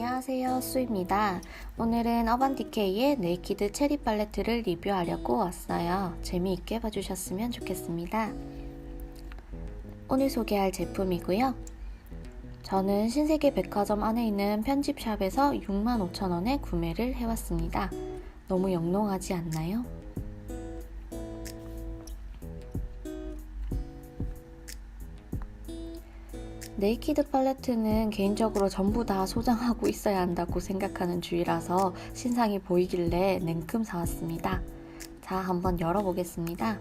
안녕하세요 수입니다. 오늘은 어반디케이의 네이키드 체리 팔레트를 리뷰하려고 왔어요. 재미있게 봐주셨으면 좋겠습니다. 오늘 소개할 제품이고요. 저는 신세계 백화점 안에 있는 편집샵에서 65,000원에 구매를 해왔습니다. 너무 영롱하지 않나요? 네이키드 팔레트는 개인적으로 전부 다 소장하고 있어야 한다고 생각하는 주의라서 신상이 보이길래 냉큼 사왔습니다. 자, 한번 열어보겠습니다.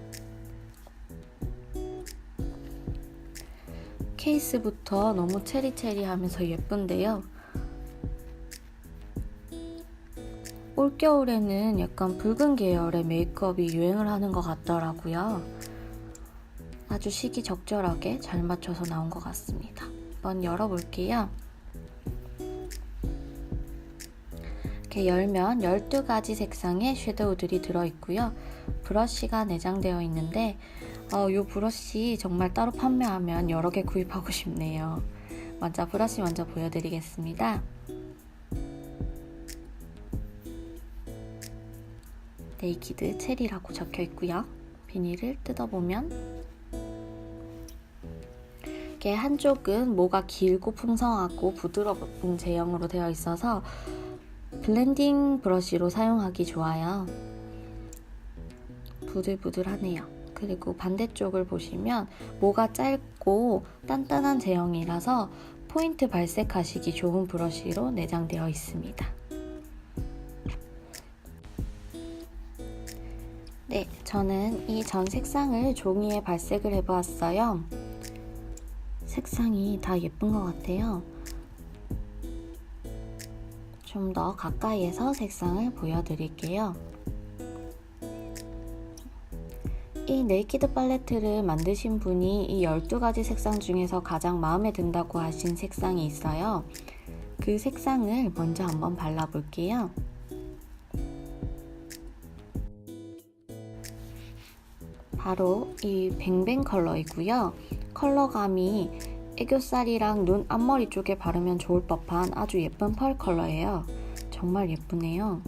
케이스부터 너무 체리체리하면서 예쁜데요. 올겨울에는 약간 붉은 계열의 메이크업이 유행을 하는 것 같더라고요. 아주 시기 적절하게 잘 맞춰서 나온 것 같습니다. 한번 열어볼게요. 이렇게 열면 12가지 색상의 섀도우들이 들어있고요. 브러쉬가 내장되어 있는데 어, 이 브러쉬 정말 따로 판매하면 여러 개 구입하고 싶네요. 먼저 브러쉬 먼저 보여드리겠습니다. 네이키드 체리라고 적혀 있고요. 비닐을 뜯어보면 이렇게 한쪽은 모가 길고 풍성하고 부드러운 제형으로 되어 있어서 블렌딩 브러쉬로 사용하기 좋아요. 부들부들하네요. 그리고 반대쪽을 보시면 모가 짧고 단단한 제형이라서 포인트 발색하시기 좋은 브러쉬로 내장되어 있습니다. 네, 저는 이 전 색상을 종이에 발색을 해보았어요. 색상이 다 예쁜 것 같아요. 좀 더 가까이에서 색상을 보여드릴게요. 이 네이키드 팔레트를 만드신 분이 이 12가지 색상 중에서 가장 마음에 든다고 하신 색상이 있어요. 그 색상을 먼저 한번 발라볼게요. 바로 이 뱅뱅 컬러이고요. 컬러감이 애교살이랑 눈 앞머리 쪽에 바르면 좋을 법한 아주 예쁜 펄 컬러예요. 정말 예쁘네요.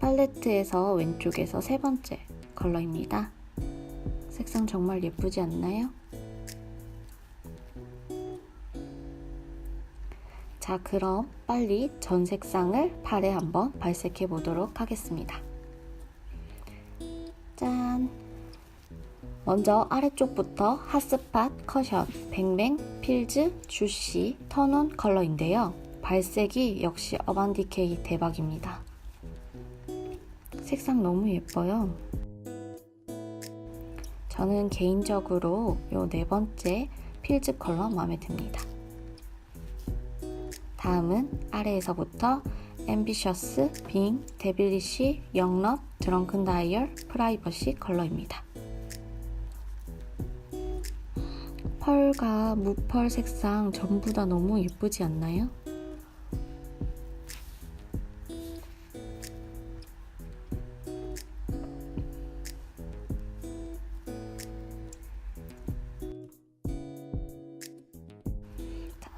팔레트에서 왼쪽에서 세 번째 컬러입니다. 색상 정말 예쁘지 않나요? 자, 그럼 빨리 전 색상을 팔에 한번 발색해 보도록 하겠습니다. 짠! 먼저 아래쪽부터 핫스팟, 커션, 뱅뱅, 필즈, 주시, 턴온 컬러인데요. 발색이 역시 어반디케이 대박입니다. 색상 너무 예뻐요. 저는 개인적으로 이네 번째 필즈 컬러 마음에 듭니다. 다음은 아래에서부터 앰비셔스, 빙, 데빌리시, 영럽, 드렁큰 다이얼, 프라이버시 컬러입니다. 펄과 무펄 색상 전부 다 너무 예쁘지 않나요?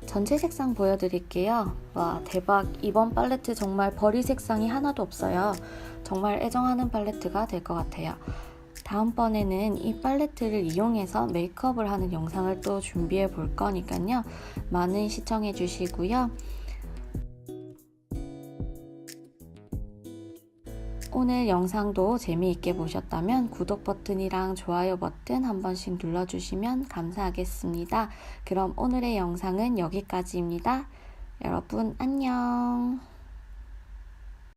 전체 색상 보여드릴게요. 와, 대박. 이번 팔레트 정말 버릴 색상이 하나도 없어요. 정말 애정하는 팔레트가 될 것 같아요. 다음번에는 이 팔레트를 이용해서 메이크업을 하는 영상을 또 준비해 볼 거니까요. 많은 시청해 주시고요. 오늘 영상도 재미있게 보셨다면 구독 버튼이랑 좋아요 버튼 한 번씩 눌러주시면 감사하겠습니다. 그럼 오늘의 영상은 여기까지입니다. 여러분 안녕.